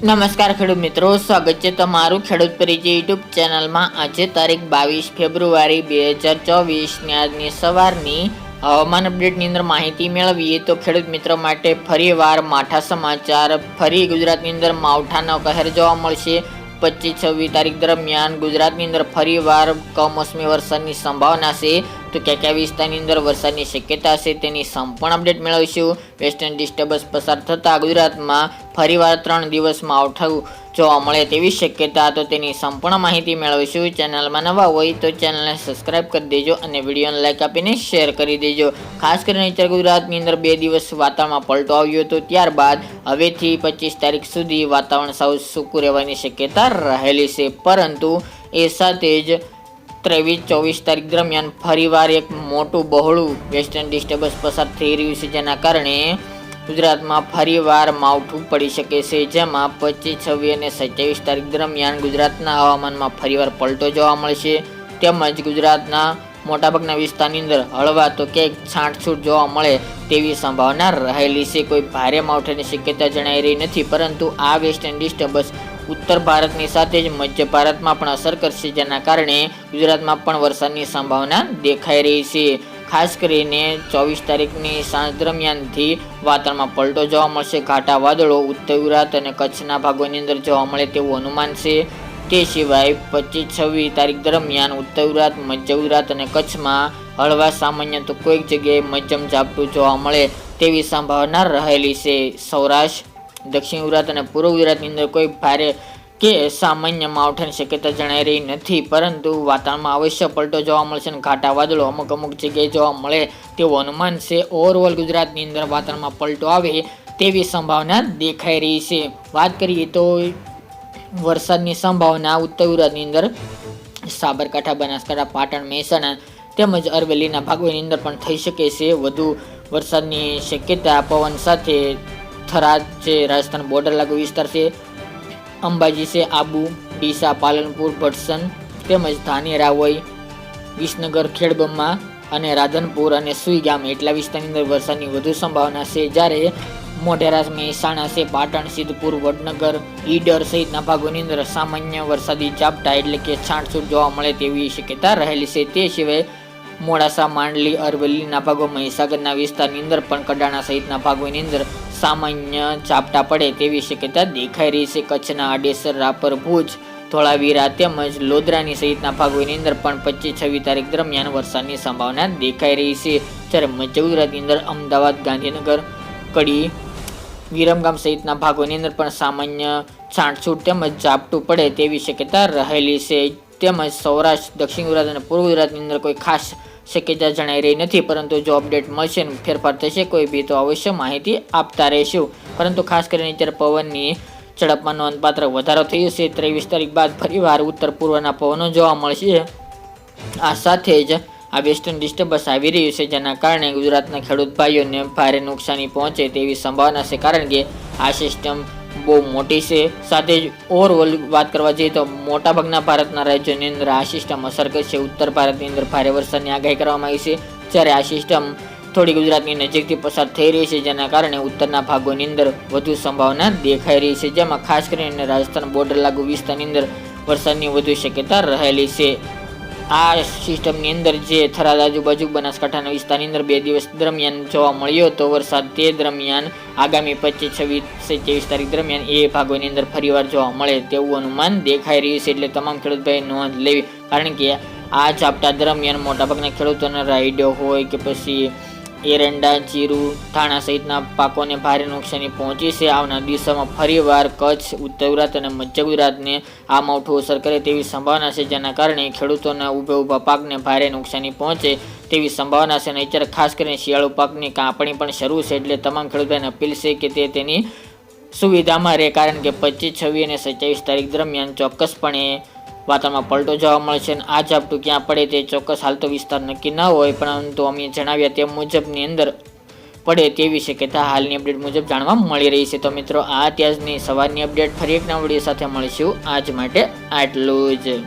નમસ્કાર ખેડૂત મિત્રો, સ્વાગત છે તમારું ખેડૂત પરિચય યુટ્યુબ ચેનલમાં. આજે તારીખ બાવીસ ફેબ્રુઆરી બે હજાર ચોવીસની આજની સવારની હવામાન અપડેટની અંદર માહિતી મેળવીએ તો ખેડૂત મિત્રો માટે ફરીવાર માઠા સમાચાર, ફરી ગુજરાતની અંદર માવઠાનો કહેર જોવા મળશે. પચીસ છવ્વીસ તારીખ દરમિયાન ગુજરાતની અંદર ફરીવાર કમોસમી વરસાદની સંભાવના છે. તો કયા કયા વિસ્તારની અંદર વરસાદની શક્યતા છે તેની સંપૂર્ણ અપડેટ મેળવીશું. વેસ્ટર્ન ડિસ્ટર્બન્સ પસાર થતાં ગુજરાતમાં ફરીવાર ત્રણ દિવસમાં માવઠું જોવા મળે તેવી શક્યતા તો તેની સંપૂર્ણ માહિતી મેળવીશું. ચેનલમાં નવા હોય તો ચેનલને સબસ્ક્રાઇબ કરી દેજો અને વિડીયોને લાઇક આપીને શેર કરી દેજો. ખાસ કરીને ઉત્તર ગુજરાતની અંદર બે દિવસ વાતાવરણમાં પલટો આવ્યો હતો. ત્યારબાદ હવેથી પચીસ તારીખ સુધી વાતાવરણ સાવ સૂકું રહેવાની શક્યતા રહેલી છે. પરંતુ એ સાથે જ ત્રેવીસ, ચોવીસ તારીખ દરમિયાન ફરીવાર એક મોટું બહોળું વેસ્ટર્ન ડિસ્ટર્બન્સ પસાર થઈ રહ્યું છે. જેના કારણે ગુજરાતમાં ફરીવાર માવઠું પડી શકે છે. જેમાં પચીસ, છવ્વીસ અને સત્યાવીસ તારીખ દરમિયાન ગુજરાતના હવામાનમાં ફરીવાર પલટો જોવા મળશે. તેમજ ગુજરાતના મોટાભાગના વિસ્તારની અંદર હળવા તો ક્યાંક છાંટછૂટ જોવા મળે તેવી સંભાવના રહેલી છે. કોઈ ભારે માવઠાની શક્યતા જણાઈ રહી નથી, પરંતુ આ વેસ્ટર્ન ડિસ્ટર્બન્સ ઉત્તર ભારતની સાથે જ મધ્ય ભારતમાં પણ અસર કરશે, જેના કારણે ગુજરાતમાં પણ વરસાદની સંભાવના દેખાઈ રહી છે. ખાસ કરીને ચોવીસ તારીખની સાંજ દરમિયાનથી વાતાવરણમાં પલટો જોવા મળશે. ઘાટા, વાદળો, ઉત્તર ગુજરાત અને કચ્છના ભાગોની અંદર જોવા મળે તેવું અનુમાન છે. તે સિવાય પચીસ છવ્વીસ તારીખ દરમિયાન ઉત્તર ગુજરાત, મધ્ય ગુજરાત અને કચ્છમાં હળવા સામાન્ય તો કોઈક જગ્યાએ મધ્યમ ઝાપટું જોવા મળે તેવી સંભાવના રહેલી છે. સૌરાષ્ટ્ર, દક્ષિણ ગુજરાત અને પૂર્વ ગુજરાતની અંદર કોઈ ભારે કે સામાન્ય માવઠાની શક્યતા જણાઈ રહી નથી, પરંતુ વાતાવરણમાં અવશ્ય પલટો જોવા મળશે અને ઘાટા વાદળો અમુક અમુક જગ્યાએ જોવા મળે તેવું અનુમાન છે. ઓવરઓલ ગુજરાતની અંદર વાતાવરણમાં પલટો આવે તેવી સંભાવના દેખાઈ રહી છે. વાત કરીએ તો વરસાદની સંભાવના, ઉત્તર ગુજરાતની અંદર સાબરકાંઠા, બનાસકાંઠા, પાટણ, મહેસાણા તેમજ અરવેલીના ભાગોની અંદર પણ થઈ શકે છે. વધુ વરસાદની શક્યતા, પવન સાથે થરાદ છે, રાજસ્થાન બોર્ડર લાગુ વિસ્તાર છે. અંબાજી છે આબુ, ડીસા, પાલનપુર, ભટસન તેમજ ધાનેરા હોય વિસનગર ખેડબમ્મા અને રાધનપુર અને સુઈ ગામ એટલા વિસ્તારની અંદર વરસાદની વધુ સંભાવના છે. જ્યારે મોઢેરા, મહેસાણા છે, પાટણ, સિદ્ધપુર, વડનગર, ઈડર સહિતના ભાગોની અંદર સામાન્ય વરસાદી ઝાપટા એટલે કે છાંટછૂટ જોવા મળે તેવી શક્યતા રહેલી છે. તે સિવાય મોડાસા, માંડલી, અરવલ્લીના ભાગો, મહીસાગરના વિસ્તારની અંદર પણ કડાણા સહિતના ભાગોની અંદર સામાન્ય ઝાપટા પડે તેવી શક્યતા દેખાઈ રહી છે. કચ્છના આડેસર રાપર ભુજ, ધોળાવીરા તેમજ લોદરાની સહિતના ભાગોની અંદર પણ પચીસ છવ્વીસ તારીખ દરમિયાન વરસાદની સંભાવના દેખાઈ રહી છે. જ્યારે મધ્ય ગુજરાતની અંદર અમદાવાદ, ગાંધીનગર, કડી, વિરમગામ સહિતના ભાગોની અંદર પણ સામાન્ય છાંટછૂટ તેમજ ઝાપટું પડે તેવી શક્યતા રહેલી છે. તેમજ સૌરાષ્ટ્ર, દક્ષિણ ગુજરાત અને પૂર્વ ગુજરાતની અંદર કોઈ ખાસ શક્યતા જણાઈ રહી નથી, પરંતુ જો અપડેટ મળશે ફેરફાર થશે, કોઈ બી તો અવશ્ય માહિતી આપતા રહીશું. પરંતુ ખાસ કરીને અત્યારે પવનની ઝડપમાં નોંધપાત્ર વધારો થયો છે. ત્રેવીસ તારીખ બાદ ફરીવાર ઉત્તર પૂર્વના પવનો જોવા મળશે. આ સાથે જ આ વેસ્ટર્ન ડિસ્ટર્બન્સ આવી રહ્યું છે, જેના કારણે ગુજરાતના ખેડૂત ભાઈઓને ભારે નુકસાની પહોંચે તેવી સંભાવના છે, કારણ કે આ સિસ્ટમ બહુ મોટી છે. સાથે જ ઓવરઓલ વાત કરવા જઈએ તો મોટાભાગના ભારતના રાજ્યોની અંદર આ સિસ્ટમ અસર કરશે ઉત્તર ભારતની અંદર ભારે વરસાદની આગાહી કરવામાં આવી છે. જ્યારે આ સિસ્ટમ થોડી ગુજરાતની નજીકથી પસાર થઈ રહી છે, જેના કારણે ઉત્તરના ભાગોની અંદર વધુ સંભાવના દેખાઈ રહી છે. જેમાં ખાસ કરીને રાજસ્થાન બોર્ડર લાગુ વિસ્તારની અંદર વરસાદની વધુ શક્યતા રહેલી છે. આ સિસ્ટમની અંદર જે થરાદ આજુબાજુ બનાસકાંઠાના વિસ્તારની અંદર બે દિવસ દરમિયાન જોવા મળ્યો હતો. વરસાદ તે દરમિયાન આગામી પચીસ, છવ્વીસ સત્યાવીસ તારીખ દરમિયાન એ ભાગોની અંદર ફરીવાર જોવા મળે તેવું અનુમાન દેખાઈ રહ્યું છે એટલે તમામ ખેડૂતભાઈ નોંધ લેવી. કારણ કે આ ઝાપટા દરમિયાન મોટાભાગના ખેડૂતોને રાઈડો હોય કે પછી એરંડા જીરું ધાણા સહિતના પાકોને ભારે નુકસાની પહોંચી છે. આવનાર દિવસોમાં ફરીવાર કચ્છ, ઉત્તર ગુજરાત અને મધ્ય ગુજરાતને આ માવઠું અસર કરે તેવી સંભાવના છે, જેના કારણે ખેડૂતોના ઊભા ઊભા પાકને ભારે નુકસાની પહોંચે તેવી સંભાવના છે. અને અત્યારે ખાસ કરીને શિયાળુ પાકની કાપણી પણ શરૂ છે, એટલે તમામ ખેડૂતોને અપીલ છે કે તે તેની સુવિધામાં રહે. કારણ કે પચીસ, છવ્વીસ અને સત્યાવીસ તારીખ દરમિયાન ચોક્કસપણે વાતાવરણમાં પલટો જોવા મળશે અને આ ઝાપટું ક્યાં પડે તે ચોક્કસ હાલ તો વિસ્તાર નક્કી ન હોય, પરંતુ અમે જણાવ્યા તે મુજબની અંદર પડે તેવી શક્યતા હાલની અપડેટ મુજબ જાણવા મળી રહી છે. તો મિત્રો, આ ત્યાજની સવારની અપડેટ ફરી એક નવડીઓ સાથે મળીશું. આજ માટે આટલું જ.